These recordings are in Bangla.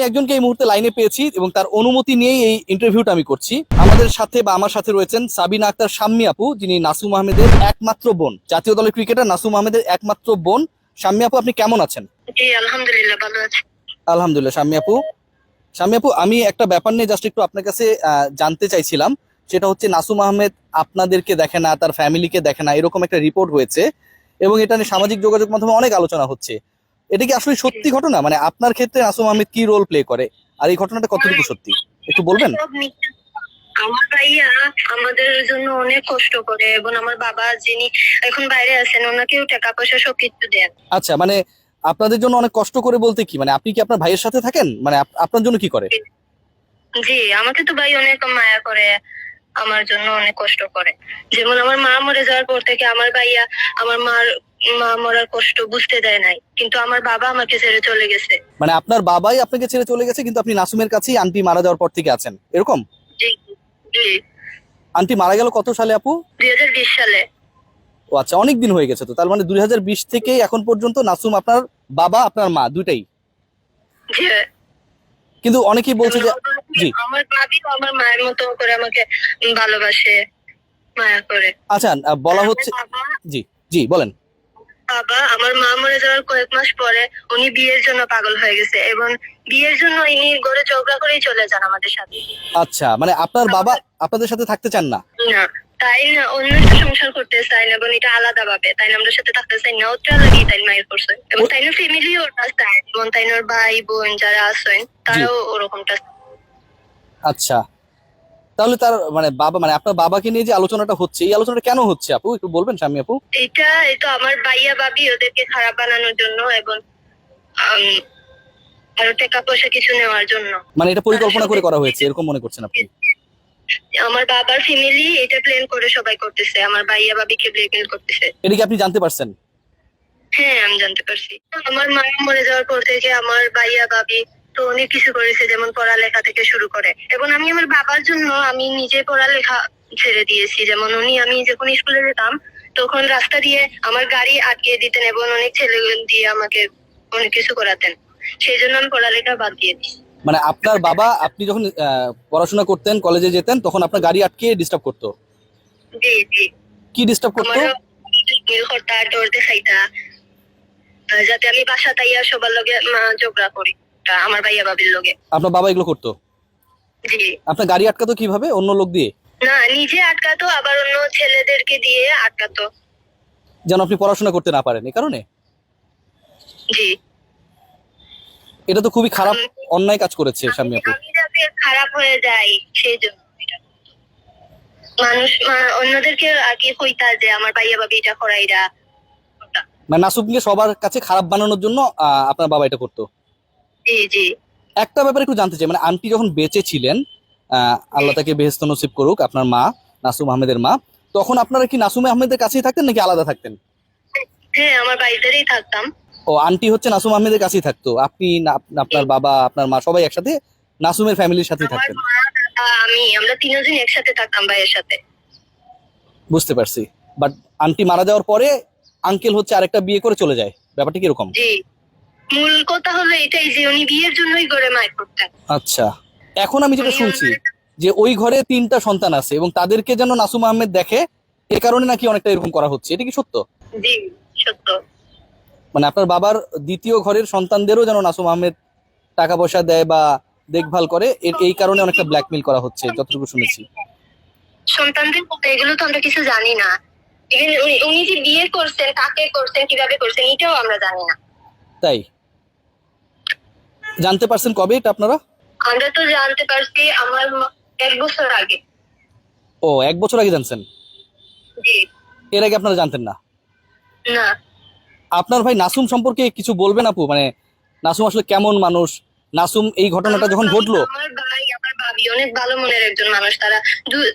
আমি একজনকে এই মুহূর্তে লাইনে পেয়েছি এবং তার অনুমতি নিয়েই এই ইন্টারভিউটা আমি করছি। আমাদের সাথে বা আমার সাথে রয়েছেন সাবিনা আক্তার শাম্মী আপু যিনি নাসুম আহমেদের একমাত্র বোন। জাতীয় দলের ক্রিকেটার নাসুম আহমেদের একমাত্র বোন। শাম্মী আপু আপনি কেমন আছেন? জি আলহামদুলিল্লাহ ভালো আছি। আলহামদুলিল্লাহ শাম্মী আপু। শাম্মী আপু আমি একটা ব্যাপার নিয়ে জাস্ট একটু আপনার কাছে জানতে চাইছিলাম। সেটা হচ্ছে নাসুম আহমেদ আপনাদেরকে দেখে না তার ফ্যামিলিকে দেখে না এরকম একটা রিপোর্ট হয়েছে। এবং এটা নিয়ে সামাজিক যোগাযোগ মাধ্যমে অনেক আলোচনা হচ্ছে। এটা কি আসলে সত্যি ঘটনা? মানে আপনার ক্ষেত্রে নাসুম আহমেদ কি রোল প্লে করে? আর এই ঘটনাটা কতটুকু সত্যি? একটু বলবেন? আমার ভাইয়া আমাদের জন্য অনেক কষ্ট করে এবং আমার বাবা যিনি এখন বাইরে আছেন ওনাকেও টাকা পয়সা সব কিছু দেন। আচ্ছা মানে আপনাদের জন্য অনেক কষ্ট করে বলতে কি? মানে আপনি কি আপনার ভাইয়ের সাথে থাকেন? মানে আপনার জন্য কি করে? জি আমাকে তো ভাই অনেক মায়া করে। আমার জন্য অনেক কষ্ট করে। যেমন আমার মা মরে যাওয়ার পর থেকে আমার ভাইয়া আমার মার মা মরার কষ্ট বুঝতে দেয় নাই। কিন্তু আমার বাবা আমাকে ছেড়ে চলে গেছে। মানে আপনার বাবাই আপনাকে ছেড়ে চলে গেছে কিন্তু আপনি নাসুমের কাছেই আন্টি মারা যাওয়ার পর থেকে আছেন। এরকম? জি জি। আন্টি মারা গেল কত সালে আপু? দুই হাজার বিশ সালে। ও আচ্ছা অনেক দিন হয়ে গেছে তো। তার মানে দুই হাজার বিশ থেকে এখন পর্যন্ত নাসুম আপনার বাবা আপনার মা দুইটাই? জি। কিন্তু অনেকেই বলছে যে। আমার ভাবি আমার মায়ের মতো করে আমাকে ভালোবাসে মায়া করে। আচ্ছা বলা হচ্ছে জি জি বলেন। বাবা আমার মা মরে যাওয়ার কয়েক মাস পরে উনি বিয়ের জন্য পাগল হয়ে গেছে এবং বিয়ের জন্য ইনি ঘরে ঝগড়া করেই চলে যান আমাদের সাথে। আচ্ছা মানে আপনার বাবা আপনাদের সাথে থাকতে চান না? না তাই না অন্য সংসার করতে চাই না এবং এটা আলাদা ভাবে তাই না আমরা সাথে থাকতে চাই না ওটা লাগি তাই মায়ের করছে এবং তাই না ফ্যামিলি ওটা চায়। এবং তাই না ভাই বোন যারা আছেন তারাও ওরকমটা। আচ্ছা। তাহলে তার মানে বাবা মানে আপনার বাবাকে নিয়ে যে আলোচনাটা হচ্ছে এই আলোচনাটা কেন হচ্ছে আপু? একটু বলবেন স্বামী আপু। এটা এটা আমার ভাইয়া ভাবি ওদেরকে খারাপ বানানোর জন্য এবং আরও টাকা পয়সা কিছু নেওয়ার জন্য। মানে এটা পরিকল্পনা করে করা হয়েছে এরকম মনে করছেন আপনি? আমার বাবার ফ্যামিলি এটা প্ল্যান করে সবাই করতেছে আমার ভাইয়া ভাবিকে ব্ল্যাকমেল করতেছে। এটা কি আপনি জানতে পারছেন? হ্যাঁ আমি জানতে পারছি। আমার মা মরে যাওয়ার পর থেকে আমার ভাইয়া ভাবি তো অনেক কিছু করেছে যেমন পড়ালেখা থেকে শুরু করে। এবং আমি আমার বাবার জন্য আমি নিজে পড়ালেখা ছেড়ে দিয়েছি। যেমন উনি আমি যখন স্কুলে যেতাম তখন রাস্তা দিয়ে আমার গাড়ি আটকে দিতেন এবং অনেক ছেলে দিয়ে আমাকে অনেক কিছু করাতেন। সেই জন্য আমি পড়ালেখা বাদ দিয়ে দিই মানে আপনার বাবা আপনি যখন পড়াশোনা করতেন কলেজে যেতেন তখন আপনার গাড়ি আটকে ডিস্টার্ব করতো? জি জি। কি ডিস্টার্ব করতো? মিল হতা ডর দেখাইতা যাতে আমি বাসা তাইয়া সবার লগে ঝগড়া করি। আমার ভাইয়া লগে আপনার বাবা এগুলো করতো? জি। আপনার গাড়ি আটকাতো কীভাবে? অন্য লোক দিয়ে? না নিজে আটকাতো আবার অন্য ছেলেদেরকে দিয়ে আটকাতো। যেন আপনি পড়াশোনা করতে না পারেন এই কারণে? জি। এটা তো খুবই খারাপ অন্যায় কাজ করেছে স্বামী আপু আমি যাতে খারাপ হয়ে যাই সেই জন্য এটা মানুষ মা- অন্যদেরকে আর কি কইতা যে আমার ভাইয়া ভাবি এটা করাইরা। মানে নাসুবকে সবার কাছে খারাপ বানানোর জন্য আহ, আপনার বাবা এটা করতো? জি জি। একটা ব্যাপারে একটু জানতে চাই মানে আন্টি যখন বেঁচে ছিলেন আল্লাহ তাকে বেহেস্ত নসিব করুক আপনার মা নাসুম আহমেদের মা তখন আপনারা কি নাসুম আহমেদের কাছেই থাকতেন নাকি আলাদা থাকতেন? হ্যাঁ আমার বাড়িতেই থাকতাম। ও আন্টি হচ্ছে নাসুম আহমেদের কাছেই থাকতো। আপনি আপনার বাবা আপনার মা সবাই একসাথে নাসুমের ফ্যামিলির সাথেই থাকতেন। আমি আমরা তিনজন একসাথে থাকতাম ভাইয়ের সাথে। বুঝতে পারছি। বাট আন্টি মারা যাওয়ার পরে আঙ্কেল হচ্ছে আরেকটা বিয়ে করে চলে যায়। ব্যাপারটা কীরকম? জি। মূল কথা হলো এটাই যে উনি বিয়ের জন্যই করে মায়ের করতেন আচ্ছা। এখন আমি যেটা শুনছি যে ওই ঘরে তিনটা সন্তান আছে এবং তাদেরকে যেন নাসুম আহমেদ দেখে এ কারণে নাকি অনেকটা এরকম করা হচ্ছে। এটা কি সত্য? জি সত্য। মানে আপনার বাবার দ্বিতীয় ঘরের সন্তানদেরও যেন নাসুম আহমেদ টাকা পয়সা দেয় বা দেখভাল করে এর- এই কারণে অনেকটা ব্ল্যাকমেল করা হচ্ছে যতটুকু শুনেছি। সন্তানদের এগুলো তো আমরা কিছু জানি না। উনি- উনি যে বিয়ে করছেন কাকে করছেন কীভাবে করছেন এটাও আমরা জানি না। তাই? জানতে পারছেন কবে এটা আপনারা? আমরা তো জানতে পারছি আমার এক বছর আগে। ও এক বছর আগে জানছেন? জি। এর আগে আপনারা জানতেন না? না। আপনার ভাই নাসুম সম্পর্কে কিছু বলবেন আপু? মানে নাসুম আসলে কেমন মানুষ? নাসুম এই ঘটনাটা যখন ঘটলো আমার ভাই ভাবি অনেক ভালো মনের একজন মানুষ। তারা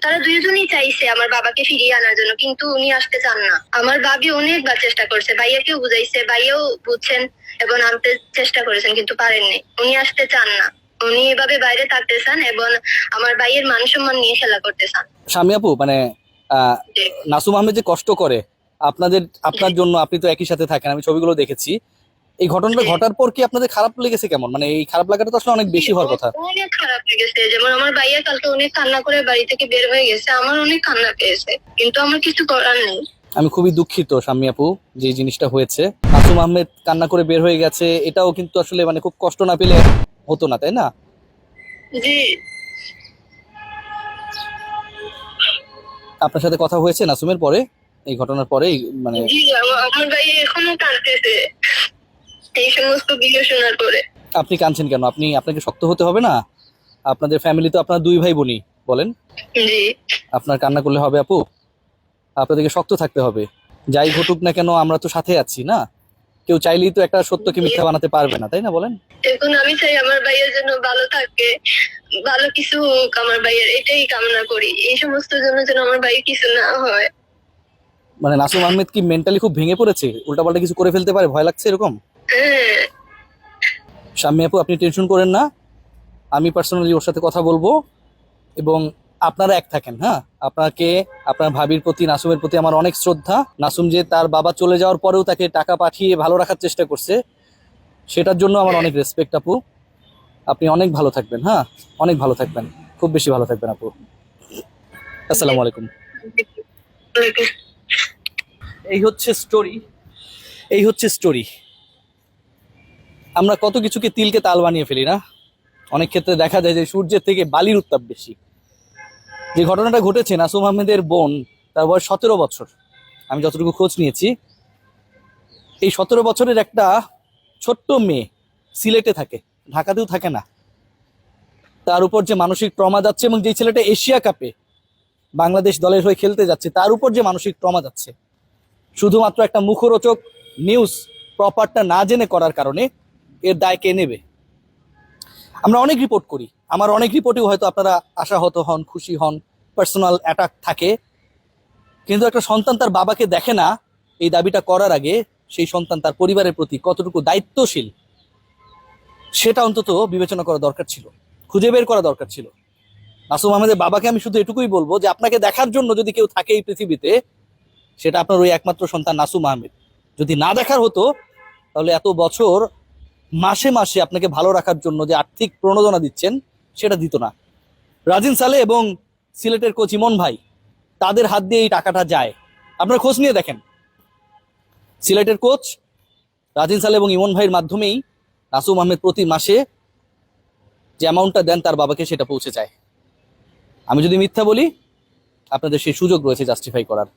তারা দুইজনই চাইছে আমার বাবাকে ফিরিয়ে আনার জন্য কিন্তু উনি আসতে চান না। আমার ভাবি অনেকবার চেষ্টা করছে ভাইয়াকেও বুঝাইছে ভাইয়াও বুঝছেন এবং আনতে চেষ্টা করেছেন কিন্তু পারেননি। উনি আসতে চান না। উনি এভাবে বাইরে থাকতে চান এবং আমার ভাইয়ের মান সম্মান নিয়ে খেলা করতে চান। স্বামী আপু মানে নাসুম আহমেদ যে কষ্ট করে আপনাদের আপনার জন্য আপনি তো একই সাথে থাকেন আমি ছবিগুলো দেখেছি। এই ঘটনাটা ঘটার পর কি আপনাদের খারাপ লেগেছে কেমন? মানে এই খারাপ লাগাটা তো আসলে অনেক বেশি হওয়ার কথা। অনেক খারাপ লেগেছে। যেমন আমার ভাইয়া কালকে অনেক কান্না করে বাড়ি থেকে বের হয়ে গেছে আমার অনেক কান্না পেয়েছে। কিন্তু আমার কিছু করার নেই। আমি খুবই দুঃখিত শাম্মী আপু যে জিনিসটা হয়েছে। আসুম আহমেদ কান্না করে বের হয়ে গেছে এটাও কিন্তু আসলে মানে খুব কষ্ট না পেলে হতো না তাই না? জি। আপনার সাথে কথা হয়েছে নাসুমের পরে? এই ঘটনার পরে মানে জি আমার ভাই এখনও কাঁদতেছে। এই সমস্ত ভিডিও শোনার পরে। আপনি কাঁদছেন কেন? আপনি আপনাকে শক্ত হতে হবে না? আপনাদের ফ্যামিলি তো আপনার দুই ভাই বোনই বলেন। জি। আপনার কান্না করলে হবে আপু? আপনাদেরকে শক্ত থাকতে হবে। যাই ঘটুক না কেন আমরা তো সাথে আছি না? কেউ চাইলেই তো একটা সত্যকে মিথ্যা বানাতে পারবে না তাই না বলেন? এখন আমি চাই আমার ভাইয়ের জন্য ভালো থাকে ভালো কিছু হোক আমার ভাইয়ের এটাই কামনা করি। এই সমস্ত জন্য যেন আমার ভাই কিছু না হয়। মানে নাসুম আহমেদ কি মেন্টালি খুব ভেঙে পড়েছে? উল্টাপাল্টা কিছু করে ফেলতে পারে? ভয় লাগছে এরকম? হ্যাঁ আপু, আপনি টেনশন করেন না। আমি পার্সোনালি ওর সাথে কথা বলব এবং আপনারা এক থাকেন হ্যাঁ? আপনাকে, আপনার ভাবির প্রতি, নাসুমের প্রতি আমার অনেক শ্রদ্ধা। নাসুম যে তার বাবা চলে যাওয়ার পরেও তাকে টাকা পাঠিয়ে ভালো রাখার চেষ্টা করছে, সেটার জন্য আমার অনেক রেসপেক্ট আপু। আপনি অনেক ভালো থাকবেন হ্যাঁ? অনেক ভালো থাকবেন। খুব বেশি ভালো থাকবেন আপু। আসসালামু আলাইকুম। এই হচ্ছে স্টোরি এই হচ্ছে স্টোরি আমরা কত কিছুকে তিলকে তাল বানিয়ে ফেলি না? অনেক ক্ষেত্রে দেখা যায় যে সূর্যের থেকে বালির উত্তাপ বেশি। যে ঘটনাটা ঘটেছে, নাসুম আহমেদের বোন, তার বয়স সতেরো বছর। আমি যতটুকু খোঁজ নিয়েছি, এই সতেরো বছরের একটা ছোট্ট মেয়ে সিলেটে থাকে, ঢাকাতেও থাকে না। তার উপর যে মানসিক ট্রমা যাচ্ছে এবং যেই ছেলেটা এশিয়া কাপে বাংলাদেশ দলের হয়ে খেলতে যাচ্ছে, তার উপর যে মানসিক ট্রমা যাচ্ছে। শুধুমাত্র একটা মুখরোচক নিউজ প্রপারটা না জেনে করার কারণে এর দায় কে নেবে? আমরা অনেক রিপোর্ট করি। আমার অনেক রিপোর্টেও হয়তো আপনারা আশাহত হন, খুশি হন পার্সোনাল অ্যাটাক থাকে। কিন্তু একটা সন্তান তার বাবাকে দেখে না, এই দাবিটা করার আগে সেই সন্তান তার পরিবারের প্রতি কতটুকু দায়িত্বশীল, সেটা অন্তত বিবেচনা করা দরকার ছিল। খুঁজে বের করা দরকার ছিল। নাসুম আহমেদের বাবাকে আমি শুধু এটুকুই বলব যে আপনাকে দেখার জন্য যদি কেউ থাকে এই পৃথিবীতে, সেটা আপনার ওই একমাত্র সন্তান নাসুম আহমেদ। যদি না দেখার হতো, তাহলে এত বছর মাসে মাসে আপনাকে ভালো রাখার জন্য যে আর্থিক প্রণোদনা দিচ্ছেন, সেটা দিত না। রাজিন সালে এবং সিলেটের কোচ ইমন ভাই, তাদের হাত দিয়ে এই টাকাটা যায়। আপনার খোঁজ নিয়ে দেখেন। সিলেটের কোচ রাজিন সালে এবং ইমন ভাইয়ের মাধ্যমেই নাসুম আহমেদ প্রতি মাসে যে অ্যামাউন্টটা দেন তার বাবাকে সেটা পৌঁছে যায়। আমি যদি মিথ্যা বলি, আপনাদের সেই সুযোগ রয়েছে জাস্টিফাই করার।